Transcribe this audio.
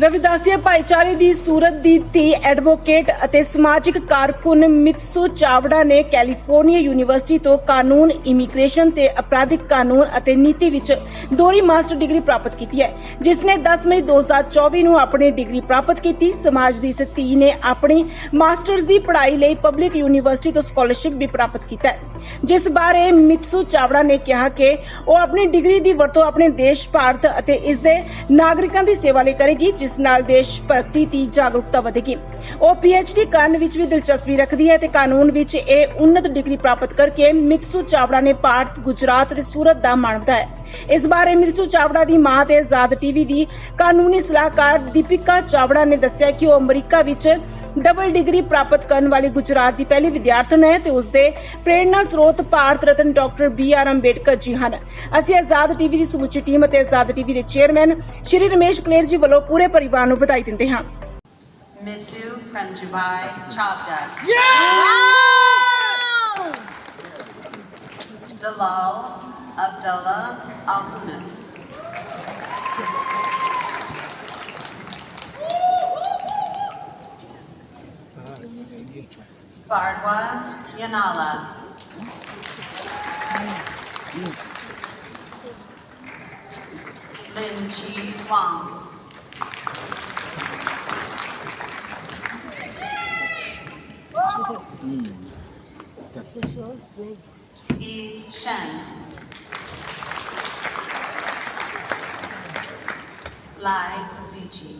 ਰਵਿਦਾਸੀਆ ਭਾਈਚਾਰੇ ਦੀ ਸੂਰਤ ਦੀ ਧੀ ਐਡਵੋਕੇਟ ਅਤੇ ਸਮਾਜਿਕ ਕਾਰਕੁਨ ਮਿਤਸੂ ਚਾਵੜਾ ਨੇ ਕੈਲੀਫੋਰਨੀਆ ਯੂਨੀਵਰਸਿਟੀ ਤੋਂ ਕਾਨੂੰਨ, ਇਮੀਗ੍ਰੇਸ਼ਨ ਤੇ ਅਪਰਾਧਿਕ ਕਾਨੂੰਨ ਅਤੇ ਨੀਤੀ ਵਿੱਚ ਦੋਹਰੀ ਮਾਸਟਰ ਡਿਗਰੀ ਪ੍ਰਾਪਤ ਕੀਤੀ ਹੈ, ਜਿਸ ਨੇ 10 ਮਈ 2024 ਨੂੰ ਆਪਣੀ ਡਿਗਰੀ ਪ੍ਰਾਪਤ ਕੀਤੀ। ਸਮਾਜ ਦੀ ਇਸ ਧੀ ਨੇ ਆਪਣੀ ਮਾਸਟਰਜ਼ ਦੀ ਪੜ੍ਹਾਈ ਲਈ ਪਬਲਿਕ ਯੂਨੀਵਰਸਿਟੀ ਤੋਂ ਸਕਾਲਰਸ਼ਿਪ ਵੀ ਪ੍ਰਾਪਤ ਕੀਤਾ ਜਿਸ ਬਾਰੇ ਮਿਤਸੂ ਚਾਵੜਾ ਨੇ ਕਿਹਾ ਕਿ ਉਹ ਆਪਣੀ ਡਿਗਰੀ ਦੀ ਵਰਤੋਂ ਆਪਣੇ ਦੇਸ਼, ਭਾਰਤ ਅਤੇ ਇਸ ਦੇ ਨਾਗਰਿਕਾਂ ਦੀ ਸੇਵਾ ਲਈ ਕਰੇਗੀ, ਜਿਸ ਨਾਲ ਦੇਸ਼ ਭਗਤੀ ਦੀ ਜਾਗਰੂਕਤਾ ਵਧੇਗੀ। ਉਹ ਡੀ ਕਰਨ ਵਿੱਚ ਵੀ ਦਿਲਚਸਪੀ ਰੱਖਦੀ ਹੈ ਤੇ ਕਾਨੂੰਨ ਵਿੱਚ ਇਹ ਉન્નਤ ਡਿਗਰੀ ਪ੍ਰਾਪਤ ਕਰਕੇ ਮਿਤਸੂ ਚਾਵੜਾ ਨੇ ਭਾਰਤ, ਗੁਜਰਾਤ ਤੇ ਸੂਰਤ ਦਾ ਮਾਣ ਵਧਾਇਆ। ਇਸ ਬਾਰੇ ਮਿਤਸੂ ਚਾਵੜਾ ਦੀ ਮਾਂ ਤੇ ਆਜ਼ਾਦ ਟੀਵੀ ਦੀ ਕਾਨੂੰਨੀ ਸਲਾਹਕਾਰ ਦੀਪਿਕਾ ਚਾਵੜਾ ਨੇ ਦੱਸਿਆ ਕਿ ਉਹ ਅਮਰੀਕਾ ਵਿੱਚ ਡਬਲ ਡਿਗਰੀ ਪ੍ਰਾਪਤ ਕਰਨ ਵਾਲੀ ਗੁਜਰਾਤ ਦੀ ਪਹਿਲੀ ਵਿਦਿਆਰਥਣ ਹੈ ਤੇ ਉਸ ਦੇ ਪ੍ਰੇਰਣਾ ਸਰੋਤ Bharat Ratna doctor B R Ambedkar ji ਹਨ। ਅਸੀਂ ਆਜ਼ਾਦ ਟੀਵੀ ਦੀ ਸਮੁੱਚੀ ਟੀਮ ਅਤੇ ਆਜ਼ਾਦ ਟੀਵੀ ਦੇ ਚੇਅਰਮੈਨ ਸ਼੍ਰੀ ਰਮੇਸ਼ ਕਲੇਰ ਜੀ ਵੱਲੋਂ ਪੂਰੇ ਪਰਿਵਾਰ ਨੂੰ ਵਧਾਈ ਦਿੰਦੇ ਹਾਂ। Mitsu Pranjabai Chavda. Dalal Abdullah Al Bardwaz Yanala. Lin Chi Wang. Yi Shen. Lai Zichi.